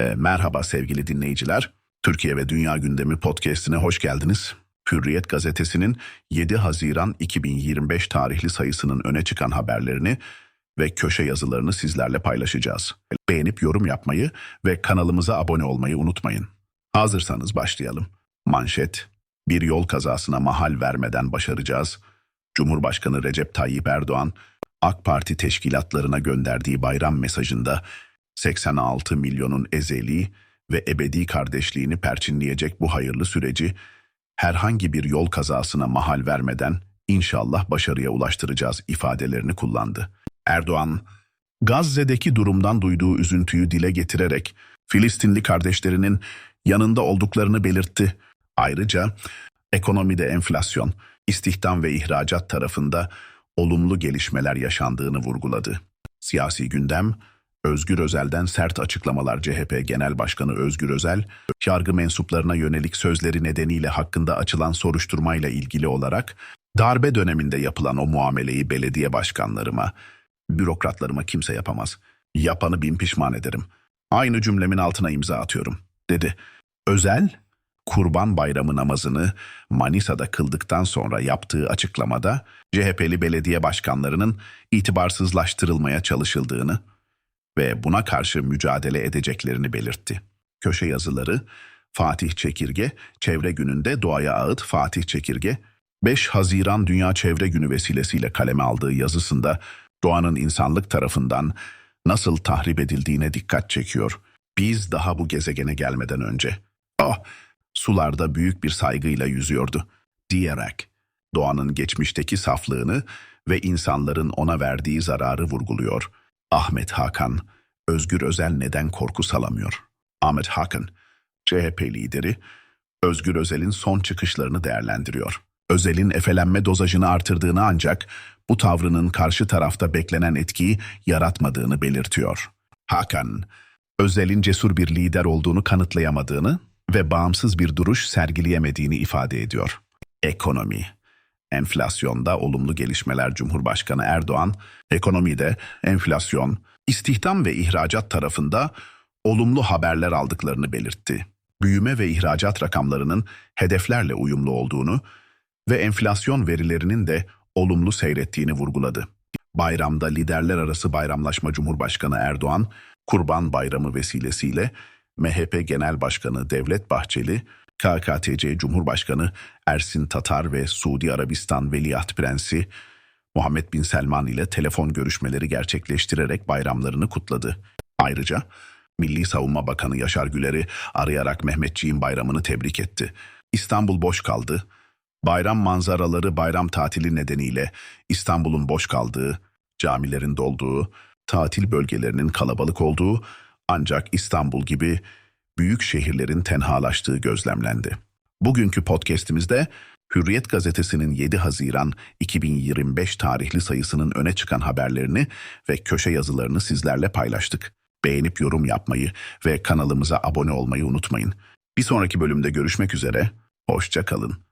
E, merhaba sevgili dinleyiciler. Türkiye ve Dünya Gündemi podcastine hoş geldiniz. Hürriyet gazetesinin 7 Haziran 2025 tarihli sayısının öne çıkan haberlerini ve köşe yazılarını sizlerle paylaşacağız. Beğenip yorum yapmayı ve kanalımıza abone olmayı unutmayın. Hazırsanız başlayalım. Manşet, bir yol kazasına mahal vermeden başaracağız. Cumhurbaşkanı Recep Tayyip Erdoğan, AK Parti teşkilatlarına gönderdiği bayram mesajında 86 milyonun ezeli ve ebedi kardeşliğini perçinleyecek bu hayırlı süreci herhangi bir yol kazasına mahal vermeden inşallah başarıya ulaştıracağız ifadelerini kullandı. Erdoğan, Gazze'deki durumdan duyduğu üzüntüyü dile getirerek Filistinli kardeşlerinin yanında olduklarını belirtti. Ayrıca ekonomide enflasyon, istihdam ve ihracat tarafında olumlu gelişmeler yaşandığını vurguladı. Siyasi gündem, Özgür Özel'den sert açıklamalar CHP Genel Başkanı Özgür Özel, yargı mensuplarına yönelik sözleri nedeniyle hakkında açılan soruşturmayla ilgili olarak darbe döneminde yapılan o muameleyi belediye başkanlarıma, bürokratlarıma kimse yapamaz. Yapanı bin pişman ederim. Aynı cümlemin altına imza atıyorum, dedi. Özel, Kurban Bayramı namazını Manisa'da kıldıktan sonra yaptığı açıklamada CHP'li belediye başkanlarının itibarsızlaştırılmaya çalışıldığını ve buna karşı mücadele edeceklerini belirtti. Köşe yazıları Fatih Çekirge, Çevre Günü'nde Doğaya Ağıt Fatih Çekirge, 5 Haziran Dünya Çevre Günü vesilesiyle kaleme aldığı yazısında doğanın insanlık tarafından nasıl tahrip edildiğine dikkat çekiyor. Biz daha bu gezegene gelmeden önce. Ah, sularda büyük bir saygıyla yüzüyordu diyerek doğanın geçmişteki saflığını ve insanların ona verdiği zararı vurguluyor. Ahmet Hakan, Özgür Özel neden korku salamıyor? Ahmet Hakan, CHP lideri, Özgür Özel'in son çıkışlarını değerlendiriyor. Özel'in efelenme dozajını artırdığını ancak bu tavrının karşı tarafta beklenen etkiyi yaratmadığını belirtiyor. Hakan, Özel'in cesur bir lider olduğunu kanıtlayamadığını ve bağımsız bir duruş sergileyemediğini ifade ediyor. Ekonomi Enflasyonda olumlu gelişmeler Cumhurbaşkanı Erdoğan, ekonomide enflasyon, istihdam ve ihracat tarafında olumlu haberler aldıklarını belirtti. Büyüme ve ihracat rakamlarının hedeflerle uyumlu olduğunu ve enflasyon verilerinin de olumlu seyrettiğini vurguladı. Bayramda liderler arası bayramlaşma Cumhurbaşkanı Erdoğan, Kurban Bayramı vesilesiyle MHP Genel Başkanı Devlet Bahçeli, KKTC Cumhurbaşkanı Ersin Tatar ve Suudi Arabistan Veliaht Prensi Muhammed Bin Selman ile telefon görüşmeleri gerçekleştirerek bayramlarını kutladı. Ayrıca Milli Savunma Bakanı Yaşar Güler'i arayarak Mehmetçiğin bayramını tebrik etti. İstanbul boş kaldı. Bayram manzaraları bayram tatili nedeniyle İstanbul'un boş kaldığı, camilerin dolduğu, tatil bölgelerinin kalabalık olduğu ancak İstanbul gibi büyük şehirlerin tenhalaştığı gözlemlendi. Bugünkü podcast'imizde Hürriyet gazetesinin 7 Haziran 2025 tarihli sayısının öne çıkan haberlerini ve köşe yazılarını sizlerle paylaştık. Beğenip yorum yapmayı ve kanalımıza abone olmayı unutmayın. Bir sonraki bölümde görüşmek üzere, hoşça kalın.